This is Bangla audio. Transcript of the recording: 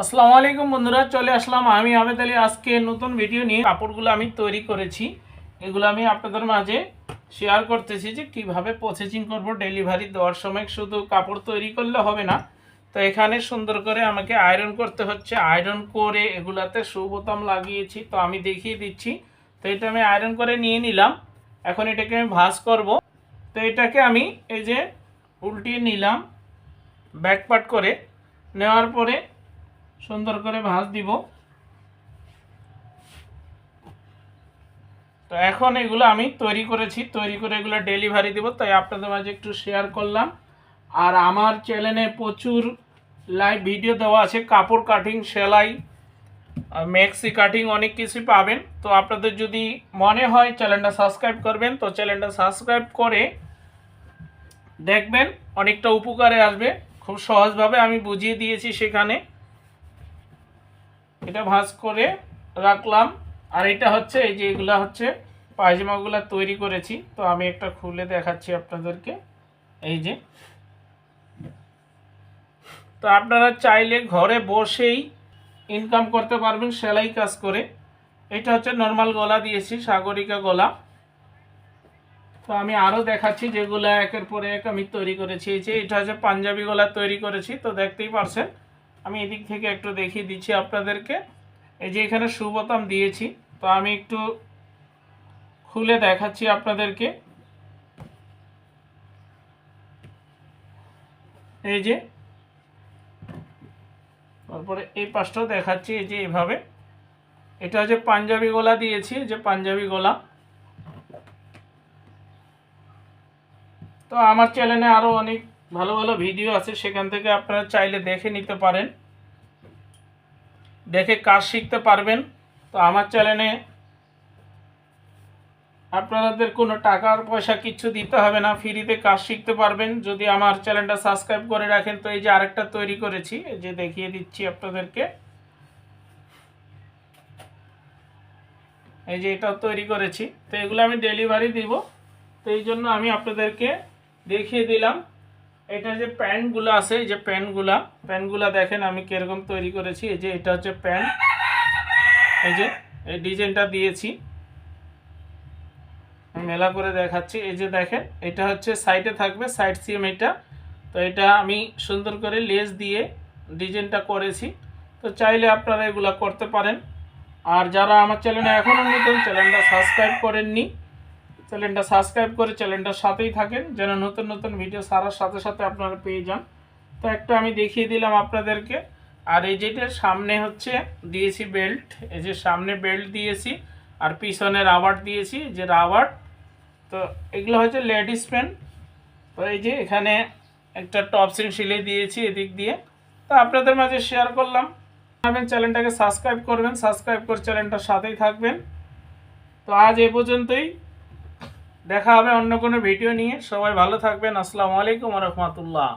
আসসালামু আলাইকুম বন্ধুরা, চলে আসলাম আমি আবেদ আলী। আজকে নতুন ভিডিও নিয়ে কাপড়গুলো আমি তৈরি করেছি। এগুলো আমি আপনাদের মাঝে শেয়ার করতেছি যে কীভাবে প্রসেসিং করব ডেলিভারি দেওয়ার সময় শুধু কাপড় তৈরি করলে হবে না। তো এখানে সুন্দর করে আমাকে আয়রন করতে হচ্ছে। আয়রন করে এগুলাতে সুবোতাম লাগিয়েছি, তো আমি দেখিয়ে দিচ্ছি। তো এটা আমি আয়রন করে নিয়ে নিলাম। এখন এটাকে আমি ভাঁজ করব। তো এটাকে আমি এই যে উল্টিয়ে নিলাম ব্যাকপার্ট করে। নেওয়ার পরে সুন্দর করে ভাঁজ দিব। তো এখন এগুলো আমি তৈরি করেছি, তৈরি করে এগুলো ডেলিভারি দিব, তাই আপনাদের মাঝে একটু শেয়ার করলাম। আর আমার চ্যানেলে প্রচুর লাইভ ভিডিও দেওয়া আছে, কাপড় কাটিং সেলাই মেক্সি কাটিং অনেক কিছু পাবেন। তো আপনাদের যদি মনে হয় চ্যানেলটা সাবস্ক্রাইব করবেন, তো চ্যানেলটা সাবস্ক্রাইব করে দেখবেন, অনেকটা উপকারে আসবে। খুব সহজভাবে আমি বুঝিয়ে দিয়েছি সেখানে। এটা ভাঁজ করে রাখলাম। আর এটা হচ্ছে, এই যে এগুলা হচ্ছে, পায়জামাগুলো তৈরি করেছি। তো আমি একটা খুলে দেখাচ্ছি আপনাদেরকে। এই যে। তো আপনারা চাইলে ঘরে বসেই ইনকাম করতে পারবেন, সেলাই কাজ করে। এটা হচ্ছে নর্মাল গলা দিয়েছি, সাগরিকা গলা। তো আমি আরও দেখাচ্ছি যেগুলো একের পরে এক আমি তৈরি করেছি। এই যে, এটা হচ্ছে পাঞ্জাবি গলা তৈরি করেছি, তো দেখতেই পারছেন। আমি এদিক থেকে একটু দেখিয়ে দিচ্ছি আপনাদেরকে। এই যে এখানে সুবোতাম দিয়েছি, তো আমি একটু খুলে দেখাচ্ছি আপনাদেরকে। এই যে, তারপরে এই পাশটাও দেখাচ্ছি, এই যে এইভাবে এটা হচ্ছে পাঞ্জাবি গলা দিয়েছি যে পাঞ্জাবি গলা। তো আমার চ্যানেলে আরও অনেক ভালো ভালো ভিডিও আছে, সেখান থেকে আপনারা চাইলে দেখে নিতে পারেন। দেখে কাজ শিখতে পারবেন। তো আমার চ্যানেলে আপনাদের কোনো টাকার পয়সা কিচ্ছু দিতে হবে না ফ্রিতে কাজ শিখতে পারবেন। যদি আমার চ্যানেলটা সাবস্ক্রাইব করে রাখেন, তো এই যে আরেকটা তৈরি করেছি, এই যে দেখিয়ে দিচ্ছি আপনাদেরকে। এই যে এটাও তৈরি করেছি। তো এগুলো আমি ডেলিভারি দিব। তো এই জন্য আমি আপনাদেরকে দেখিয়ে দিলাম। এটা যে প্যান্টগুলো আছে, এই যে প্যান্টগুলা প্যান্টগুলা দেখেন আমি কীরকম তৈরি করেছি। এই যে এটা হচ্ছে প্যান্ট এই যে, এই ডিজাইনটা দিয়েছি। মেলা করে দেখাচ্ছি। এই যে দেখেন, এটা হচ্ছে সাইডে থাকবে, সাইড সিএম এটা। তো এটা আমি সুন্দর করে লেস দিয়ে ডিজাইনটা করেছি। তো চাইলে আপনারা এগুলা করতে পারেন। আর যারা আমার চ্যানেলে এখনও নতুন, চ্যানেলটা সাবস্ক্রাইব করেননি চ্যানেলটা সাবস্ক্রাইব করে চ্যানেলটার সাথেই থাকেন, যেন নতুন নতুন ভিডিও সারার সাথে সাথে আপনারা পেয়ে যান। তো একটা আমি দেখিয়ে দিলাম আপনাদেরকে। আর এই যেটার সামনে হচ্ছে, দিয়েছি বেল্ট এই যে সামনে বেল্ট দিয়েছি, আর পিছনে রাবার দিয়েছি যে রাবার তো এগুলো হচ্ছে লেডিস প্যান্ট। তো এই যে এখানে একটা টপসিং সিলে দিয়েছি এদিক দিয়ে। তো আপনাদের মাঝে শেয়ার করলাম। আপনি চ্যানেলটাকে সাবস্ক্রাইব করবেন সাবস্ক্রাইব করে চ্যানেলটার সাথেই থাকবেন। তো আজ এ পর্যন্তই। দেখা হবে অন্য কোনো ভিডিও নিয়ে। সবাই ভালো থাকবেন। আসসালামু আলাইকুম রহমতুল্লাহ।